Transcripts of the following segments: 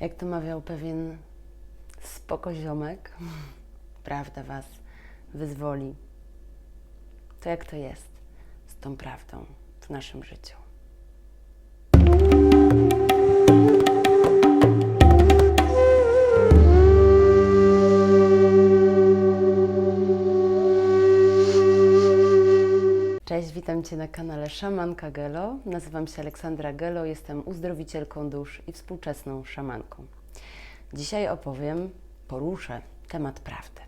Jak to mawiał pewien spokoziomek, prawda Was wyzwoli. To jak to jest z tą prawdą w naszym życiu? Witam Cię na kanale Szamanka Gelo. Nazywam się Aleksandra Gelo, jestem uzdrowicielką dusz i współczesną szamanką. Dzisiaj opowiem, poruszę temat prawdy.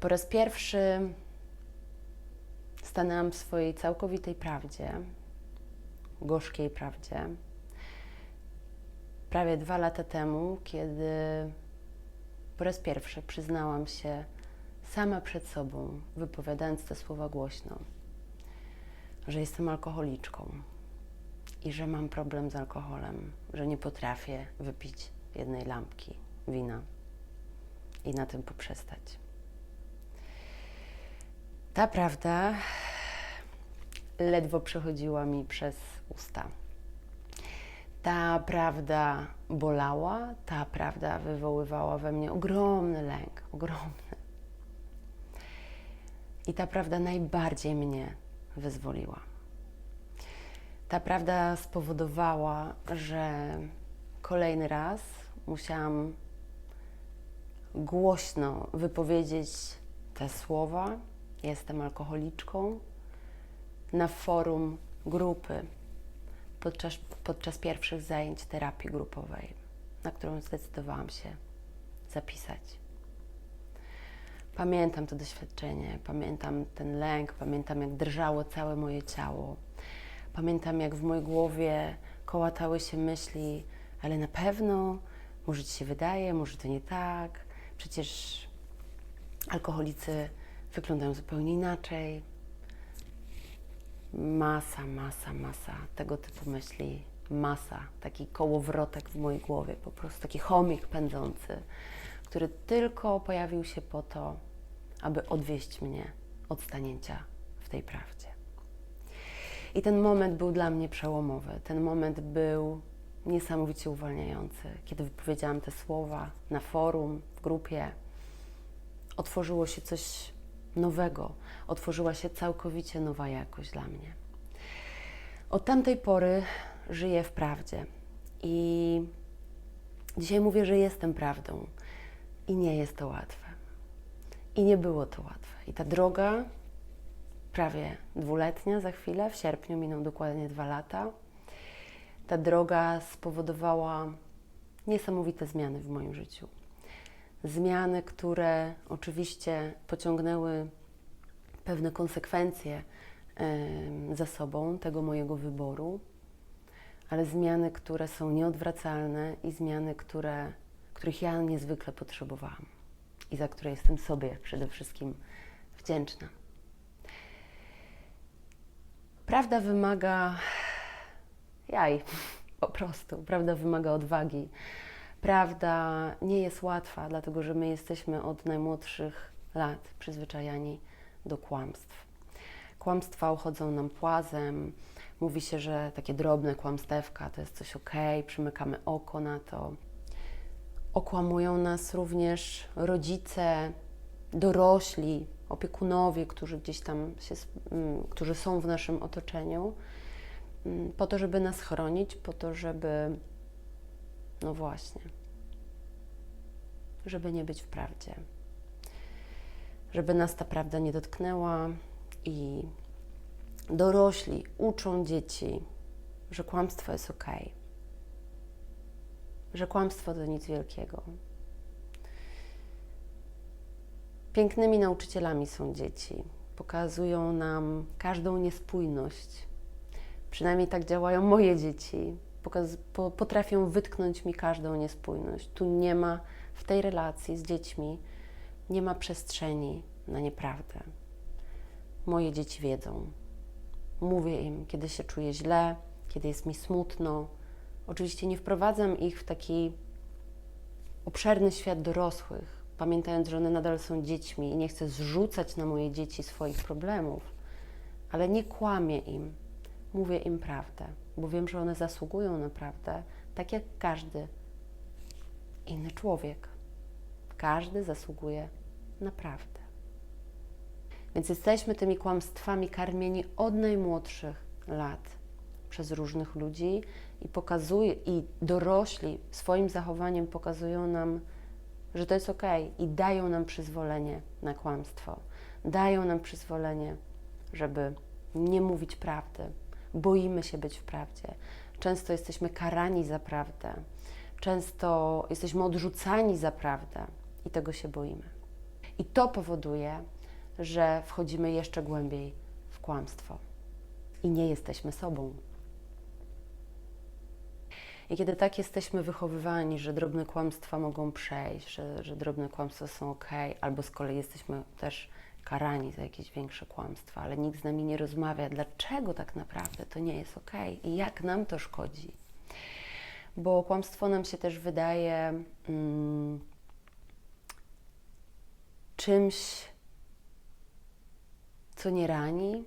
Po raz pierwszy stanęłam w swojej całkowitej prawdzie, gorzkiej prawdzie, prawie dwa lata temu, kiedy po raz pierwszy przyznałam się sama przed sobą, wypowiadając te słowa głośno, że jestem alkoholiczką i że mam problem z alkoholem, że nie potrafię wypić jednej lampki wina i na tym poprzestać. Ta prawda ledwo przechodziła mi przez usta. Ta prawda bolała, ta prawda wywoływała we mnie ogromny lęk, ogromny. I ta prawda najbardziej mnie wyzwoliła. Ta prawda spowodowała, że kolejny raz musiałam głośno wypowiedzieć te słowa: Jestem alkoholiczką na forum grupy podczas, podczas pierwszych zajęć terapii grupowej, na którą zdecydowałam się zapisać. Pamiętam to doświadczenie, pamiętam ten lęk, pamiętam jak drżało całe moje ciało. Pamiętam jak w mojej głowie kołatały się myśli, ale na pewno, może ci się wydaje, może to nie tak, przecież alkoholicy wyglądają zupełnie inaczej. Masa, masa, masa tego typu myśli, masa, taki kołowrotek w mojej głowie, po prostu taki chomik pędzący, który tylko pojawił się po to, aby odwieść mnie od stanięcia w tej prawdzie. I ten moment był dla mnie przełomowy. Ten moment był niesamowicie uwalniający. Kiedy wypowiedziałam te słowa na forum, w grupie, otworzyło się coś nowego, otworzyła się całkowicie nowa jakość dla mnie. Od tamtej pory żyję w prawdzie i dzisiaj mówię, że jestem prawdą i nie jest to łatwe. I nie było to łatwe. I ta droga, prawie dwuletnia za chwilę, w sierpniu miną dokładnie dwa lata, ta droga spowodowała niesamowite zmiany w moim życiu. Zmiany, które oczywiście pociągnęły pewne konsekwencje za sobą tego mojego wyboru, ale zmiany, które są nieodwracalne i zmiany, które, których ja niezwykle potrzebowałam i za które jestem sobie przede wszystkim wdzięczna. Prawda wymaga jaj, po prostu. Prawda wymaga odwagi. Prawda nie jest łatwa, dlatego że my jesteśmy od najmłodszych lat przyzwyczajani do kłamstw. Kłamstwa uchodzą nam płazem. Mówi się, że takie drobne kłamstewka to jest coś ok, przymykamy oko na to. Okłamują nas również rodzice, dorośli, opiekunowie, którzy gdzieś tam się, mm, którzy są w naszym otoczeniu, mm, po to, żeby nas chronić, po to, żeby, no właśnie, żeby nie być w prawdzie, żeby nas ta prawda nie dotknęła i dorośli uczą dzieci, że kłamstwo jest ok, że kłamstwo to nic wielkiego. Pięknymi nauczycielami są dzieci. Pokazują nam każdą niespójność. Przynajmniej tak działają moje dzieci. Pokaz po, potrafią wytknąć mi każdą niespójność. Tu nie ma w tej relacji z dziećmi, nie ma przestrzeni na nieprawdę. Moje dzieci wiedzą. Mówię im, kiedy się czuję źle, kiedy jest mi smutno. Oczywiście nie wprowadzam ich w taki obszerny świat dorosłych, pamiętając, że one nadal są dziećmi i nie chcę zrzucać na moje dzieci swoich problemów, ale nie kłamię im, mówię im prawdę, bo wiem, że one zasługują na prawdę, tak jak każdy inny człowiek. Każdy zasługuje na prawdę. Więc jesteśmy tymi kłamstwami karmieni od najmłodszych lat przez różnych ludzi i pokazuje, i dorośli swoim zachowaniem pokazują nam, że to jest ok i dają nam przyzwolenie na kłamstwo. Dają nam przyzwolenie, żeby nie mówić prawdy. Boimy się być w prawdzie. Często jesteśmy karani za prawdę. Często jesteśmy odrzucani za prawdę i tego się boimy. I to powoduje, że wchodzimy jeszcze głębiej w kłamstwo i nie jesteśmy sobą. I kiedy tak jesteśmy wychowywani, że drobne kłamstwa mogą przejść, że, że drobne kłamstwa są ok, albo z kolei jesteśmy też karani za jakieś większe kłamstwa, ale nikt z nami nie rozmawia, dlaczego tak naprawdę to nie jest ok i jak nam to szkodzi. Bo kłamstwo nam się też wydaje mm, czymś, co nie rani,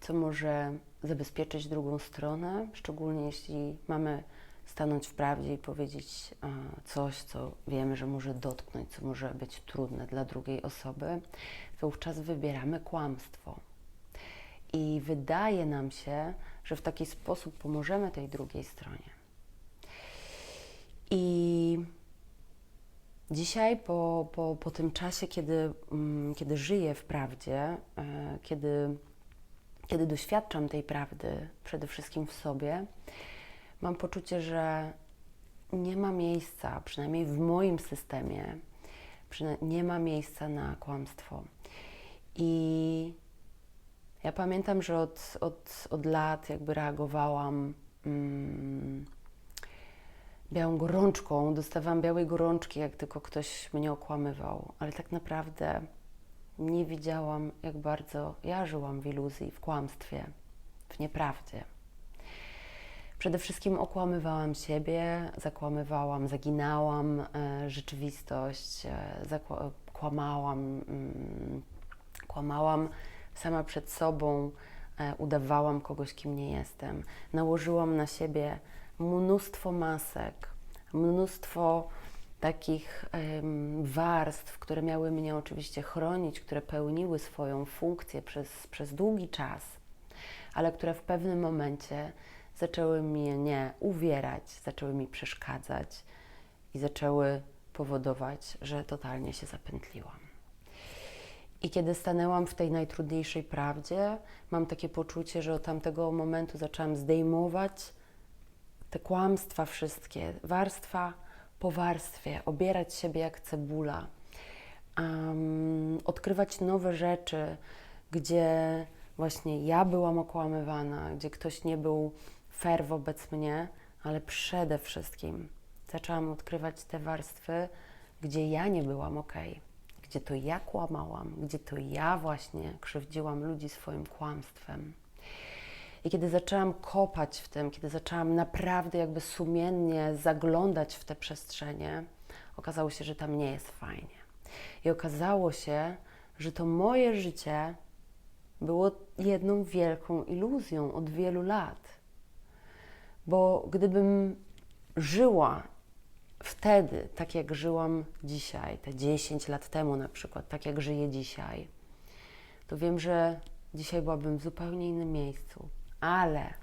co może zabezpieczyć drugą stronę, szczególnie jeśli mamy stanąć w prawdzie i powiedzieć a, coś, co wiemy, że może dotknąć, co może być trudne dla drugiej osoby, wówczas wybieramy kłamstwo. I wydaje nam się, że w taki sposób pomożemy tej drugiej stronie. I dzisiaj, po, po, po tym czasie, kiedy, mm, kiedy żyję w prawdzie, e, kiedy, kiedy doświadczam tej prawdy przede wszystkim w sobie, mam poczucie, że nie ma miejsca, przynajmniej w moim systemie, nie ma miejsca na kłamstwo. I ja pamiętam, że od, od, od lat jakby reagowałam mm, białą gorączką, dostawałam białej gorączki, jak tylko ktoś mnie okłamywał, ale tak naprawdę nie widziałam, jak bardzo ja żyłam w iluzji, w kłamstwie, w nieprawdzie. Przede wszystkim okłamywałam siebie, zakłamywałam, zaginałam e, rzeczywistość, e, kłamałam, mm, kłamałam sama przed sobą, e, udawałam kogoś, kim nie jestem. Nałożyłam na siebie mnóstwo masek, mnóstwo takich warstw, które miały mnie oczywiście chronić, które pełniły swoją funkcję przez, przez długi czas, ale które w pewnym momencie zaczęły mnie uwierać, zaczęły mi przeszkadzać i zaczęły powodować, że totalnie się zapętliłam. I kiedy stanęłam w tej najtrudniejszej prawdzie, mam takie poczucie, że od tamtego momentu zaczęłam zdejmować te kłamstwa wszystkie, warstwa po warstwie, obierać siebie jak cebula, um, odkrywać nowe rzeczy, gdzie właśnie ja byłam okłamywana, gdzie ktoś nie był fair wobec mnie, ale przede wszystkim zaczęłam odkrywać te warstwy, gdzie ja nie byłam ok, gdzie to ja kłamałam, gdzie to ja właśnie krzywdziłam ludzi swoim kłamstwem. I kiedy zaczęłam kopać w tym, kiedy zaczęłam naprawdę jakby sumiennie zaglądać w te przestrzenie, okazało się, że tam nie jest fajnie. I okazało się, że to moje życie było jedną wielką iluzją od wielu lat bo gdybym żyła wtedy, tak jak żyłam dzisiaj, te 10 lat temu na przykład, tak jak żyję dzisiaj, to wiem, że dzisiaj byłabym w zupełnie innym miejscu. Ale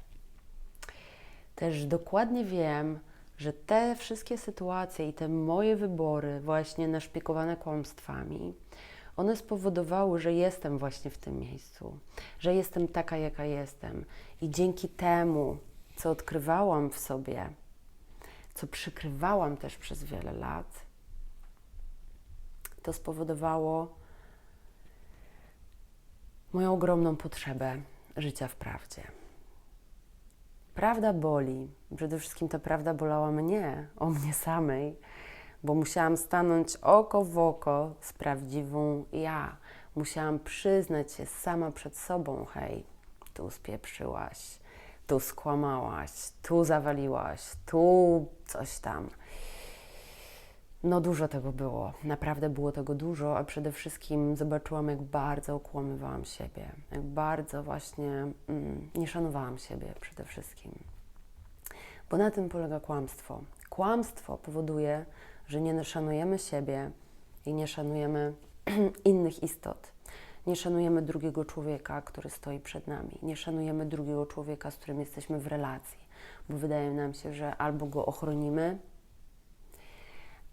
też dokładnie wiem, że te wszystkie sytuacje i te moje wybory, właśnie naszpiekowane kłamstwami, one spowodowały, że jestem właśnie w tym miejscu, że jestem taka, jaka jestem. I dzięki temu co odkrywałam w sobie, co przykrywałam też przez wiele lat, to spowodowało moją ogromną potrzebę życia w prawdzie. Prawda boli. Przede wszystkim ta prawda bolała mnie, o mnie samej, bo musiałam stanąć oko w oko z prawdziwą ja. Musiałam przyznać się sama przed sobą: hej, tu spieprzyłaś, tu skłamałaś, tu zawaliłaś, tu coś tam. No dużo tego było, naprawdę było tego dużo, a przede wszystkim zobaczyłam, jak bardzo okłamywałam siebie, jak bardzo właśnie mm, nie szanowałam siebie przede wszystkim. Bo na tym polega kłamstwo. Kłamstwo powoduje, że nie szanujemy siebie i nie szanujemy innych istot. Nie szanujemy drugiego człowieka, który stoi przed nami. Nie szanujemy drugiego człowieka, z którym jesteśmy w relacji, bo wydaje nam się, że albo go ochronimy,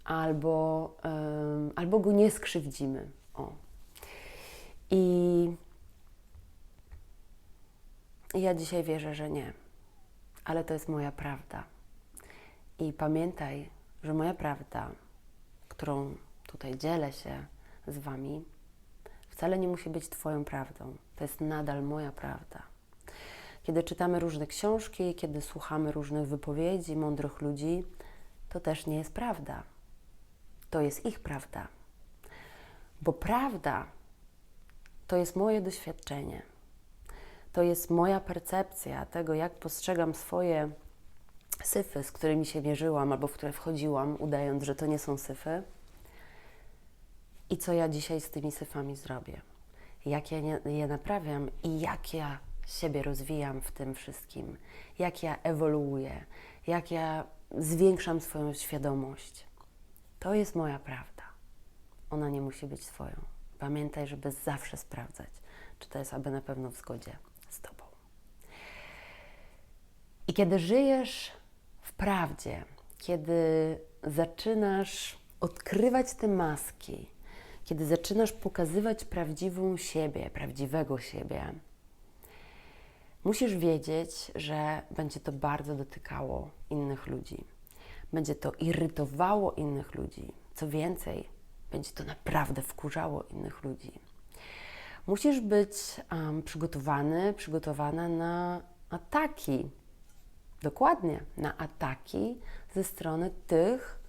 albo, em, albo go nie skrzywdzimy. O. I ja dzisiaj wierzę, że nie, ale to jest moja prawda. I pamiętaj, że moja prawda, którą tutaj dzielę się z Wami, wcale nie musi być Twoją prawdą. To jest nadal moja prawda. Kiedy czytamy różne książki, kiedy słuchamy różnych wypowiedzi mądrych ludzi, to też nie jest prawda. To jest ich prawda. Bo prawda to jest moje doświadczenie. To jest moja percepcja tego, jak postrzegam swoje syfy, z którymi się mierzyłam albo w które wchodziłam, udając, że to nie są syfy. I co ja dzisiaj z tymi syfami zrobię? Jak ja je naprawiam i jak ja siebie rozwijam w tym wszystkim? Jak ja ewoluuję? Jak ja zwiększam swoją świadomość? To jest moja prawda. Ona nie musi być Twoją. Pamiętaj, żeby zawsze sprawdzać, czy to jest aby na pewno w zgodzie z Tobą. I kiedy żyjesz w prawdzie, kiedy zaczynasz odkrywać te maski, kiedy zaczynasz pokazywać prawdziwą siebie, prawdziwego siebie, musisz wiedzieć, że będzie to bardzo dotykało innych ludzi. Będzie to irytowało innych ludzi. Co więcej, będzie to naprawdę wkurzało innych ludzi. Musisz być um, przygotowany, przygotowana na ataki. Dokładnie, na ataki ze strony tych,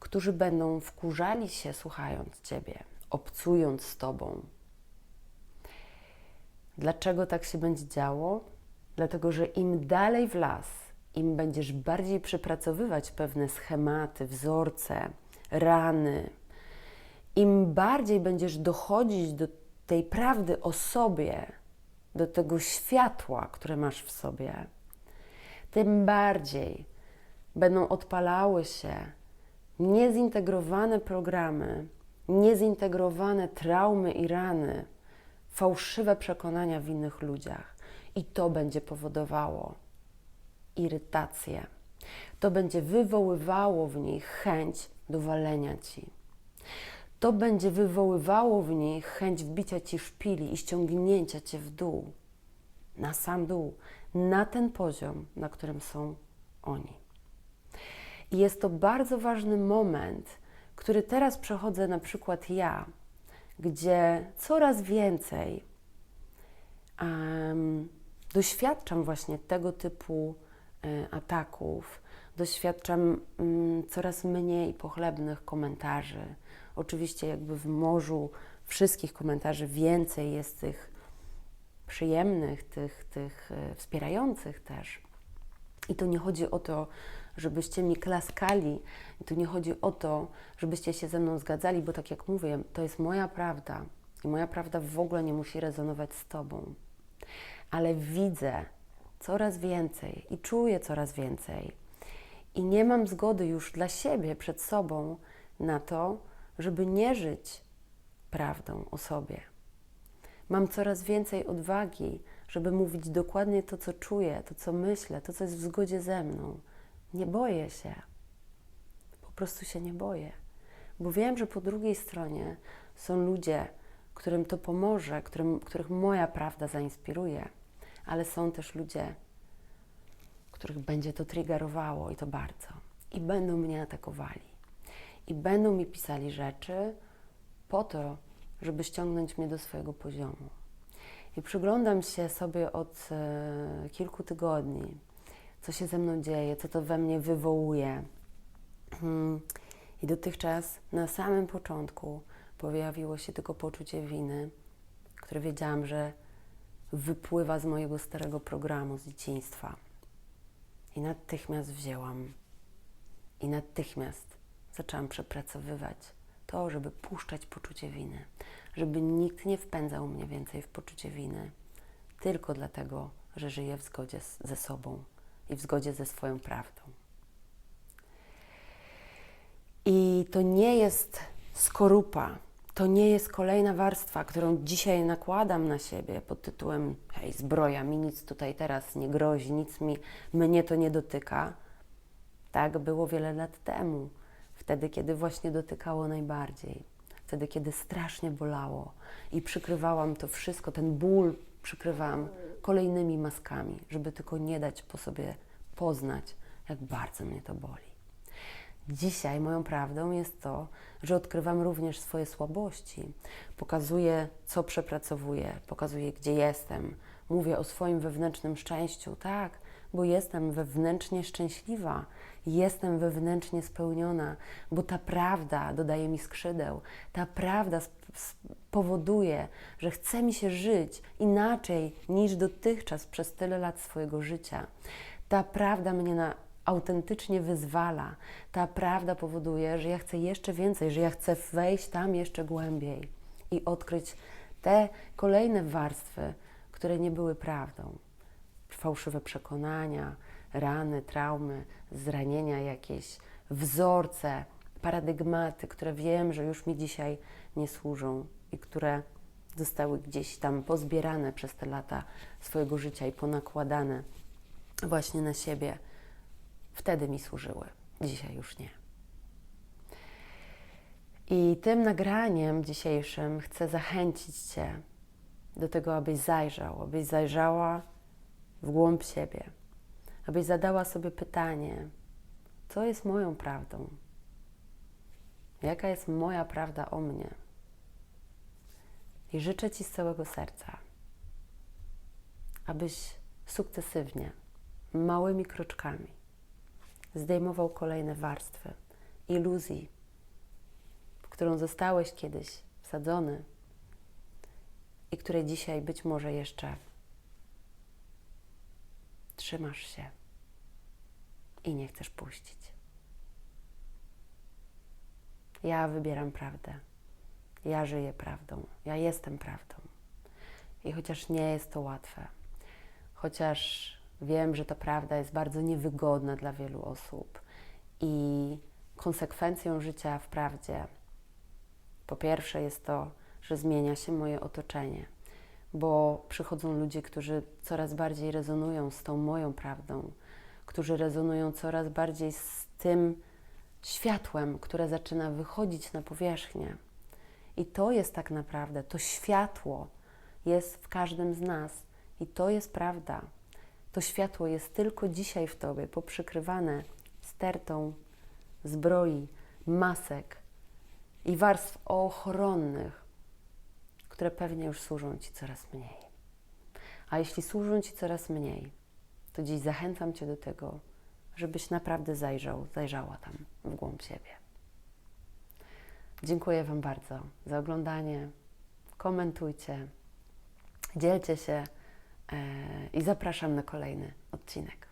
którzy będą wkurzali się słuchając Ciebie, obcując z Tobą. Dlaczego tak się będzie działo? Dlatego, że im dalej w las, im będziesz bardziej przepracowywać pewne schematy, wzorce, rany, im bardziej będziesz dochodzić do tej prawdy o sobie, do tego światła, które masz w sobie, tym bardziej będą odpalały się niezintegrowane programy, niezintegrowane traumy i rany, fałszywe przekonania w innych ludziach. I to będzie powodowało irytację. To będzie wywoływało w nich chęć do walenia ci. To będzie wywoływało w nich chęć wbicia ci szpili i ściągnięcia cię w dół, na sam dół, na ten poziom, na którym są oni. I jest to bardzo ważny moment, który teraz przechodzę na przykład ja, gdzie coraz więcej um, doświadczam właśnie tego typu y, ataków, doświadczam um, coraz mniej pochlebnych komentarzy. Oczywiście, jakby w morzu wszystkich komentarzy więcej jest tych przyjemnych, tych, tych y, wspierających też. I tu nie chodzi o to, żebyście mi klaskali. I tu nie chodzi o to, żebyście się ze mną zgadzali, bo tak jak mówię, to jest moja prawda. I moja prawda w ogóle nie musi rezonować z Tobą. Ale widzę coraz więcej i czuję coraz więcej. I nie mam zgody już dla siebie przed sobą na to, żeby nie żyć prawdą o sobie. Mam coraz więcej odwagi, żeby mówić dokładnie to, co czuję, to, co myślę, to, co jest w zgodzie ze mną. Nie boję się. Po prostu się nie boję. Bo wiem, że po drugiej stronie są ludzie, którym to pomoże, którym, których moja prawda zainspiruje, ale są też ludzie, których będzie to triggerowało i to bardzo. I będą mnie atakowali. I będą mi pisali rzeczy po to, żeby ściągnąć mnie do swojego poziomu. I przyglądam się sobie od e, kilku tygodni, co się ze mną dzieje, co to we mnie wywołuje. Hmm. I dotychczas na samym początku pojawiło się tylko poczucie winy, które wiedziałam, że wypływa z mojego starego programu z dzieciństwa. I natychmiast wzięłam i natychmiast zaczęłam przepracowywać to, żeby puszczać poczucie winy, żeby nikt nie wpędzał mnie więcej w poczucie winy, tylko dlatego, że żyję w zgodzie z, ze sobą i w zgodzie ze swoją prawdą. I to nie jest skorupa, to nie jest kolejna warstwa, którą dzisiaj nakładam na siebie pod tytułem hej, zbroja, mi nic tutaj teraz nie grozi, nic mi, mnie to nie dotyka. Tak było wiele lat temu, wtedy, kiedy właśnie dotykało najbardziej, wtedy, kiedy strasznie bolało i przykrywałam to wszystko, ten ból przykrywałam kolejnymi maskami, żeby tylko nie dać po sobie poznać, jak bardzo mnie to boli. Dzisiaj moją prawdą jest to, że odkrywam również swoje słabości. Pokazuję, co przepracowuję, pokazuję, gdzie jestem. Mówię o swoim wewnętrznym szczęściu, tak, bo jestem wewnętrznie szczęśliwa, jestem wewnętrznie spełniona, bo ta prawda dodaje mi skrzydeł. Ta prawda powoduje, że chce mi się żyć inaczej niż dotychczas przez tyle lat swojego życia. Ta prawda mnie na autentycznie wyzwala. Ta prawda powoduje, że ja chcę jeszcze więcej, że ja chcę wejść tam jeszcze głębiej i odkryć te kolejne warstwy, które nie były prawdą. Fałszywe przekonania, rany, traumy, zranienia jakieś, wzorce, paradygmaty, które wiem, że już mi dzisiaj nie służą i które zostały gdzieś tam pozbierane przez te lata swojego życia i ponakładane właśnie na siebie wtedy mi służyły, dzisiaj już nie. I tym nagraniem dzisiejszym chcę zachęcić Cię do tego, abyś zajrzał, abyś zajrzała w głąb siebie, abyś zadała sobie pytanie, co jest moją prawdą? Jaka jest moja prawda o mnie? I życzę Ci z całego serca, abyś sukcesywnie, małymi kroczkami, zdejmował kolejne warstwy iluzji, w którą zostałeś kiedyś wsadzony i której dzisiaj być może jeszcze trzymasz się i nie chcesz puścić. Ja wybieram prawdę. Ja żyję prawdą. Ja jestem prawdą. I chociaż nie jest to łatwe, chociaż Wiem, że ta prawda jest bardzo niewygodna dla wielu osób i konsekwencją życia w prawdzie po pierwsze jest to, że zmienia się moje otoczenie, bo przychodzą ludzie, którzy coraz bardziej rezonują z tą moją prawdą, którzy rezonują coraz bardziej z tym światłem, które zaczyna wychodzić na powierzchnię. I to jest tak naprawdę, to światło jest w każdym z nas i to jest prawda. To światło jest tylko dzisiaj w Tobie, poprzykrywane stertą zbroi, masek i warstw ochronnych, które pewnie już służą Ci coraz mniej. A jeśli służą Ci coraz mniej, to dziś zachęcam Cię do tego, żebyś naprawdę zajrzał, zajrzała tam w głąb siebie. Dziękuję Wam bardzo za oglądanie. Komentujcie, dzielcie się i zapraszam na kolejny odcinek.